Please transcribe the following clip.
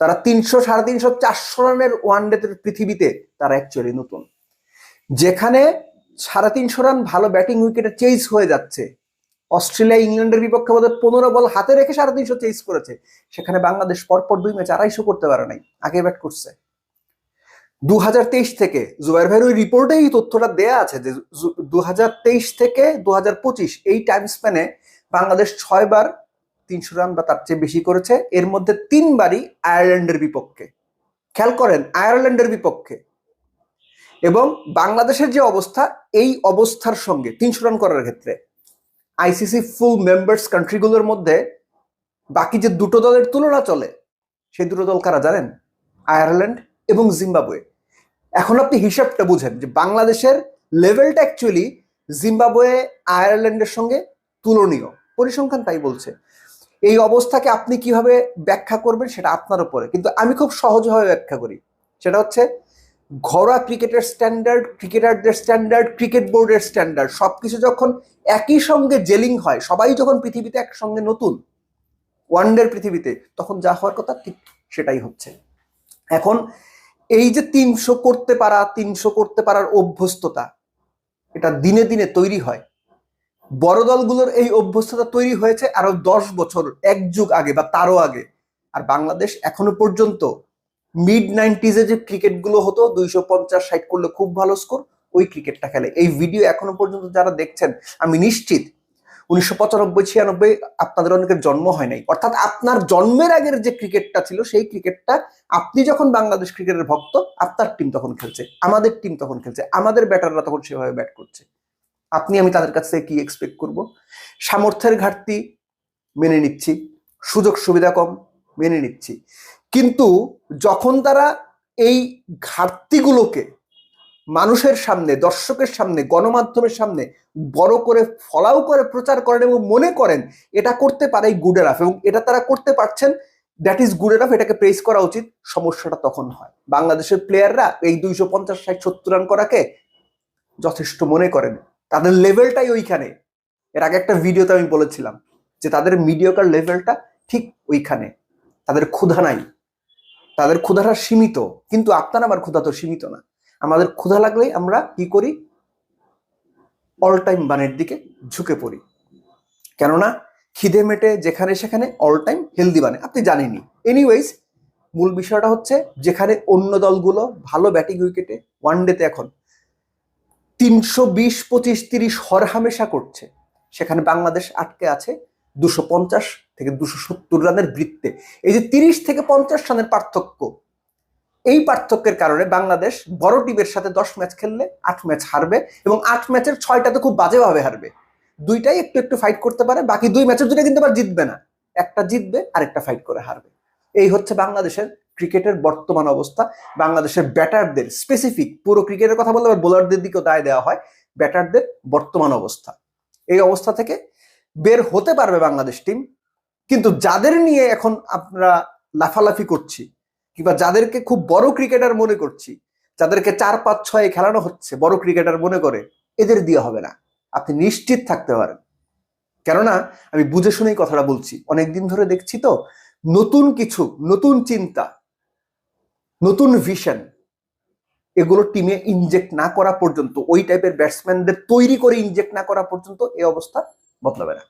তারা তিনশো, সাড়ে তিনশো, চারশো রানের ওয়ান ডে পৃথিবীতে তারা অ্যাকচুয়ালি নতুন। যেখানে সাড়ে তিনশো রান ভালো ব্যাটিং উইকেটে চেঞ্জ হয়ে যাচ্ছে, অস্ট্রেলিয়া, ইংল্যান্ডের বিপক্ষে বোধহয় পনেরো বল হাতে রেখে সাড়ে তিনশো চেঞ্জ করেছে, সেখানে বাংলাদেশ পরপর দুই ম্যাচ আড়াইশো করতে পারে নাই, আগে ব্যাট করছে। দু হাজার তেইশ থেকে, জুবাইর ভাইয়ের ওই রিপোর্টে এই তথ্যটা দেয়া আছে যে দু হাজার তেইশ থেকে দু হাজার পঁচিশ এই টাইম স্প্যানে বাংলাদেশ ছয়বার তিনশো রান বা তার চেয়ে বেশি করেছে। এর মধ্যে তিনবারই আয়ারল্যান্ডের বিপক্ষে। খেয়াল করেন, আয়ারল্যান্ডের বিপক্ষে। এবং বাংলাদেশের যে অবস্থা, এই অবস্থার সঙ্গে তিনশো রান করার ক্ষেত্রে। আইসিসি ফুল মেম্বার্স কান্ট্রিগুলোর মধ্যে বাকি যে দুটো দলের তুলনা চলে, সেই দুটো দল কারা জানেন? আয়ারল্যান্ড এবং জিম্বাবুয়ে। এখন আপনি হিসাবটা বুঝেন যে বাংলাদেশের লেভেলটা অ্যাকচুয়ালি জিম্বাবুয়ে, আয়ারল্যান্ডের সঙ্গে তুলনীয়। পরিসংখ্যান তাই বলছে। এই অবস্থাকে আপনি কীভাবে ব্যাখ্যা করবেন সেটা আপনার উপরে। কিন্তু আমি খুব সহজভাবে ব্যাখ্যা করি। সেটা হচ্ছে, ঘরোয়া ক্রিকেটের স্ট্যান্ডার্ড, ক্রিকেটারদের স্ট্যান্ডার্ড, ক্রিকেট বোর্ডের স্ট্যান্ডার্ড, সবকিছু যখন একই সঙ্গে জেলিং হয়, সবাই যখন পৃথিবীতে একসঙ্গে নতুন, ওয়ানডের পৃথিবীতে, তখন যা হওয়ার কথা ঠিক সেটাই হচ্ছে। এখন, এই যে তিনশো করতে পারা, তিনশো করতে পারার অভ্যস্ততা, এটা দিনে দিনে তৈরি হয়। বড় দলগুলোর এই অভ্যস্ততা তৈরি হয়েছে আরও দশ বছর, এক যুগ আগে বা তারও আগে। আর বাংলাদেশ এখনও পর্যন্ত মিড নাইনটিজে যে ক্রিকেটগুলো হতো, দুইশো পঞ্চাশ, ষাট করলে খুব ভালো স্কোর ওই ক্রিকেটটা খেলে। এই ভিডিও এখনও পর্যন্ত যারা দেখছেন, আমি নিশ্চিত উনিশশো পঁচানব্বই, ছিয়ানব্বই আপনাদের অনেকের জন্ম হয় নাই। অর্থাৎ আপনার জন্মের আগের যে ক্রিকেটটা ছিল, সেই ক্রিকেটটা আপনি যখন বাংলাদেশ ক্রিকেটের ভক্ত, আপনার টিম তখন খেলছে, আমাদের টিম তখন খেলছে, আমাদের ব্যাটাররা তখন সেভাবে ব্যাট করছে। আপনি, আমি তাদের কাছ থেকে কি এক্সপেক্ট করব? সামর্থ্যের ঘাটতি মেনে নিচ্ছি, সুযোগ সুবিধা কম মেনে নিচ্ছি। কিন্তু যখন তারা এই ঘাটতিগুলোকে মানুষের সামনে, দর্শকের সামনে, গণমাধ্যমের সামনে বড় করে, ফলাও করে প্রচার করেন এবং মনে করেন এটা করতে পারে গুড এনাফ এবং এটা তারা করতে পারছেন দ্যাট ইজ গুড এনাফ এটাকে প্রেস করা উচিত। সমস্যাটা তখন হয়। বাংলাদেশের প্লেয়াররা এই দুইশো পঞ্চাশ, ষাট, সত্তর রান করাকে যথেষ্ট মনে করেন। তাদের লেভেলটাই ওইখানে। এর আগে একটা ভিডিওতে আমি বলেছিলাম যে তাদের মিডিয়কার লেভেলটা ঠিক ওইখানে। তাদের ক্ষুধা নাই। তাদের ক্ষুধাটা সীমিত। কিন্তু আপনার আমার ক্ষুধা তো সীমিত না। আমাদের ক্ষুধা লাগলেই আমরা কি করি? অল টাইম বানের দিকে ঝুঁকে পড়ি। কেননা খিদে মেটে যেখানে সেখানে অল টাইম হেলদি বানে। আপনি জানেনই। এনিওয়েজ মূল বিষয়টা হচ্ছে যেখানে অন্য দলগুলো ভালো ব্যাটিং উইকেটে ওয়ান ডেতে এখন তিনশো বিশ, পঁচিশ, তিরিশ হরহামেশা করছে। সেখানে বাংলাদেশ আটকে আছে দুশো পঞ্চাশ থেকে দুশো সত্তর রানের বৃত্তে। এই যে তিরিশ থেকে পঞ্চাশ রানের পার্থক্য, এই পার্থক্যের কারণে বাংলাদেশ বড় টিমের সাথে দশ ম্যাচ খেললে আট ম্যাচ হারবে এবং আট ম্যাচের ছয়টাতে খুব বাজেভাবে হারবে। দুইটাই একটু একটু ফাইট করতে পারে, বাকি দুই ম্যাচের দুইটা কিন্তু আবার জিতবে না। একটা জিতবে আর একটা ফাইট করে হারবে। এই হচ্ছে বাংলাদেশের ক্রিকেটের বর্তমান অবস্থা, বাংলাদেশের ব্যাটারদের স্পেসিফিক পুরো ক্রিকেটের কথা বললে বোলারদের দিকেও দায় দেওয়া হয়, ব্যাটারদের বর্তমান অবস্থা। এই অবস্থা থেকে বের হতে পারবে বাংলাদেশ টিম কিন্তু যাদের নিয়ে এখন আমরা লাফালাফি করছি, কিংবা যাদেরকে খুব বড় ক্রিকেটার মনে করছি, যাদেরকে চার, পাঁচ, ছয়ে খেলানো হচ্ছে, বড় ক্রিকেটার মনে করে, এদের দিয়ে হবে না। আপনি নিশ্চিত থাকতে পারেন। কেননা, আমি বুঝে শুনেই কথাটা বলছি। অনেকদিন ধরে দেখছি তো, নতুন কিছু, নতুন চিন্তা নতুন ভিশন এগুলো টিমে ইনজেক্ট না করা পর্যন্ত, ওই টাইপের ব্যাটসম্যানদের তৈরি করে ইনজেক্ট না করা পর্যন্ত এই অবস্থা বদলাবে না।